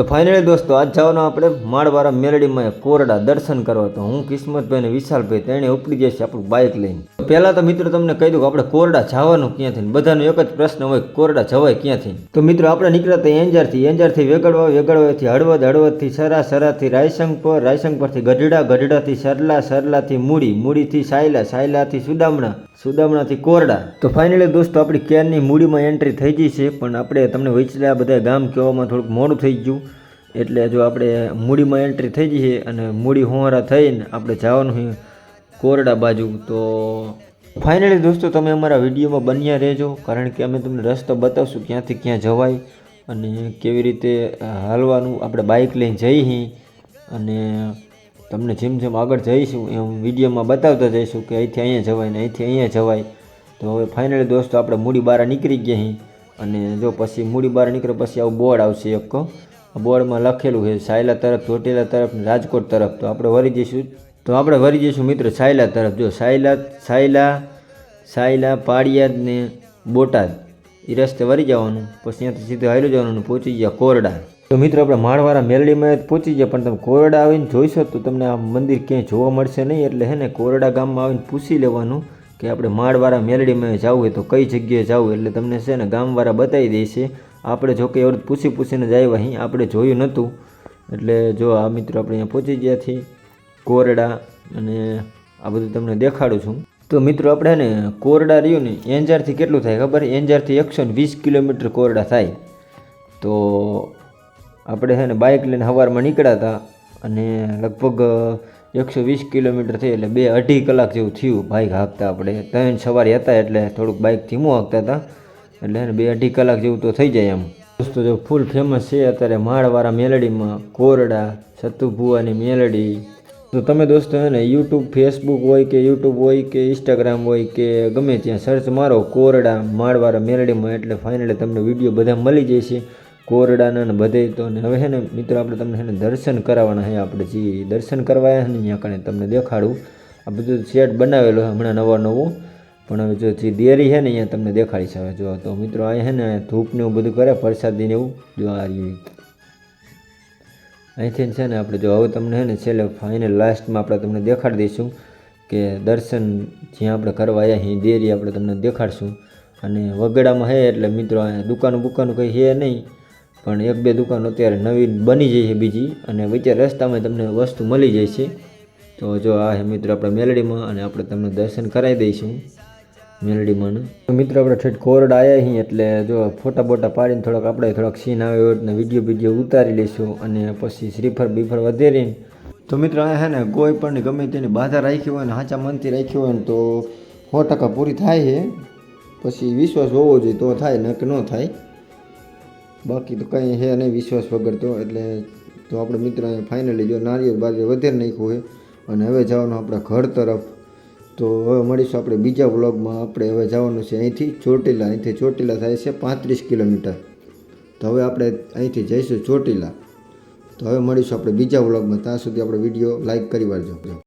તો ફાઇનલી દોસ્તો, આજ જવાનું આપણે માળવાળા મેલડીમાં કોરડા દર્શન કરવા. તો હું કિસ્મતભાઈ ને વિશાલભાઈ તેણે ઉપડી જશે આપણું બાઇક લઈને. પહેલાં તો મિત્રો તમને કહી દઉં કે આપણે કોરડા જવાનું ક્યાંથી બધાનો એક જ પ્રશ્ન હોય કોરડા જવાય ક્યાંથી તો મિત્રો, આપણે નીકળ્યા હતા એંજારથી એંજારથી વેગડવા વેગડવાથી હળવદ, હળવદથી સરા, સરાથી રાયસંગપર રાયશંકરથી ગઢડા, ગઢડાથી સરલા, સરલાથી મૂડી, મૂડીથી સાયલા, સાયલાથી સુદામણા, સુદામણાથી કોરડા. તો ફાઇનલી દોસ્તો, આપણી કેરની મૂડીમાં એન્ટ્રી થઈ ગઈ છે. પણ આપણે તમને વૈચલા બધા ગામ કહેવામાં થોડુંક મોડું થઈ ગયું. એટલે જો આપણે મૂડીમાં એન્ટ્રી થઈ જઈએ અને મૂડી હોંરા થઈને આપણે જવાનું છે કોરડા બાજુ, તો ફાઇનલી દોસ્તો તમે અમારા વિડીયોમાં બન્યા રહેજો, કારણ કે અમે તમને રસ્તો બતાવશું ક્યાંથી ક્યાં જવાય અને કેવી રીતે હાલવાનું. આપણે બાઇક લઈને જઈએ અને તમને જેમ જેમ આગળ જઈશું એમ વિડીયોમાં બતાવતા જઈશું કે અહીંથી અહીંયા જવાય ને અહીંથી અહીંયા જવાય. તો હવે ફાઇનલી દોસ્તો આપણે મૂડી બહાર નીકળી ગયા અહીં અને જો પછી મૂડી બહાર નીકળે પછી આવું બોર્ડ આવશે એક. બોર્ડમાં લખેલું છે, સાયલા તરફ ચોટીલા તરફ રાજકોટ તરફ. તો આપણે વળી જઈશું. તો આપણે વળી જઈશું મિત્ર, સાયલા તરફ. જો સાયલા સાયલા સાયલા પાડિયાદ ને બોટાદ. એ રસ્તે વળી જવાનું. પછી ત્યાંથી સીધું હાલ્યું જવાનું પહોંચી ગયા કોરડા. તો મિત્રો, આપણે માળવાળા મેલડીમાં પહોંચી ગયા, પણ તમે કોરડા આવીને જોઈશો તો તમને આ મંદિર ક્યાંય જોવા મળશે નહીં. એટલે હે ને, કોરડા ગામમાં આવીને પૂછી લેવાનું કે આપણે માળવાળા મેલડીમાં જવું હોય તો કઈ જગ્યાએ જવું? એટલે તમને છે ને, ગામવાળા બતાવી દેશે આપણે જોકે એવું પૂછી પૂછીને જ આવ્યા. અહીં આપણે જોયું નહોતું. એટલે જો આ મિત્રો આપણે અહીંયા પહોંચી ગયા છીએ, કોરડા અને આ બધું તમને દેખાડું છું. તો મિત્રો આપણે ને કોરડા રહ્યું ને એન્જારથી કેટલું થાય ખબર? એન્જારથી એકસો ને વીસ કિલોમીટર કોરડા થાય. તો આપણે છે ને બાઇક લઈને સવારમાં નીકળ્યા હતા અને લગભગ એકસો વીસ કિલોમીટર થઈ એટલે બે અઢી કલાક જેવું થયું. બાઇક હાંકતા આપણે. ત્રણ સવારે હતા એટલે થોડુંક બાઇક ધીમું હાંકતા હતા. એટલે બે અઢી કલાક જેવું તો થઈ જાય એમ. દોસ્તો, જો ફૂલ ફેમસ છે અત્યારે માળવાળા મેલડીમાં, કોરડા સતુભુવાની મેલડી. તો તમે દોસ્તો હે ને યુટ્યુબ ફેસબુક હોય કે યુટ્યુબ હોય કે ઇન્સ્ટાગ્રામ હોય કે ગમે ત્યાં સર્ચ મારો કોરડા માળવાળા મેલડીમાં, એટલે ફાઇનલી તમને વીડિયો બધા મળી જશે કોરડાના ને બધે તો ને હવે છે ને મિત્રો આપણે તમને છે ને દર્શન કરાવવાના છે આપણે જે દર્શન કરવા આવ્યા છે ને અહીંયા કણે તમને દેખાડું. આ બધું સેટ બનાવેલો હમણાં નવા નવું. પણ હવે જો દેરી છે ને અહીંયા તમને દેખાડીશ હવે જો તો મિત્રો અહીંયા છે ને ધૂપ ને એવું બધું કરે પ્રસાદી ને એવું જો આ અહીંથી છે ને આપણે જો હવે તમને છે ને છેલ્લે ફાઇનલ લાસ્ટમાં આપણે તમને દેખાડી દઈશું કે દર્શન જ્યાં આપણે કરવા આવ્યા અહીં દેરી આપણે તમને દેખાડશું. અને વગડામાં છે એટલે મિત્રો અહીંયા દુકાનો બુકાનો કંઈ છે નહીં, પણ એક બે દુકાનો અત્યારે નવી બની જાય છે બીજી અને વચ્ચે રસ્તામાં તમને વસ્તુ મળી જાય છે. તો જો આ મિત્રો આપણે મેલડીમાં અને આપણે તમને દર્શન કરાવી દઈશું. મેલડીમાં મિત્રો, આપણે ઠેઠ કોરડ આવ્યા અહીં એટલે જો ફોટા બોટા પાડીને થોડોક આપણે થોડોક સીન આવે એવો વીડિયો વીડિયો ઉતારી લઈશું અને પછી શ્રીફર બીફર વધેરીને. તો મિત્રો, અહીંયા છે ને કોઈ પણ ગમે તેની બાધા રાખી હોય ને સાચા મનથી રાખી હોય ને તો સો ટકા પૂરી થાય છે પછી વિશ્વાસ હોવો જોઈએ તો થાય, ન કે ન થાય. બાકી તો કંઈ છે નહીં વિશ્વાસ વગર તો. એટલે તો આપણે મિત્ર, અહીંયા ફાઇનલી જો નારિયેળ બારિયેળ વધારે નાખ્યું હોય અને હવે જવાનું આપણા ઘર તરફ. તો હવે મળીશું આપણે બીજા વ્લોગમાં. આપણે હવે જવાનું છે અહીંથી ચોટીલા. અહીંથી ચોટીલા થાય છે પાંત્રીસ કિલોમીટર. તો હવે આપણે અહીંથી જઈશું ચોટીલા. તો હવે મળીશું આપણે બીજા વ્લોગમાં. ત્યાં સુધી આપણે વીડિયો લાઇક કરી વાળજો.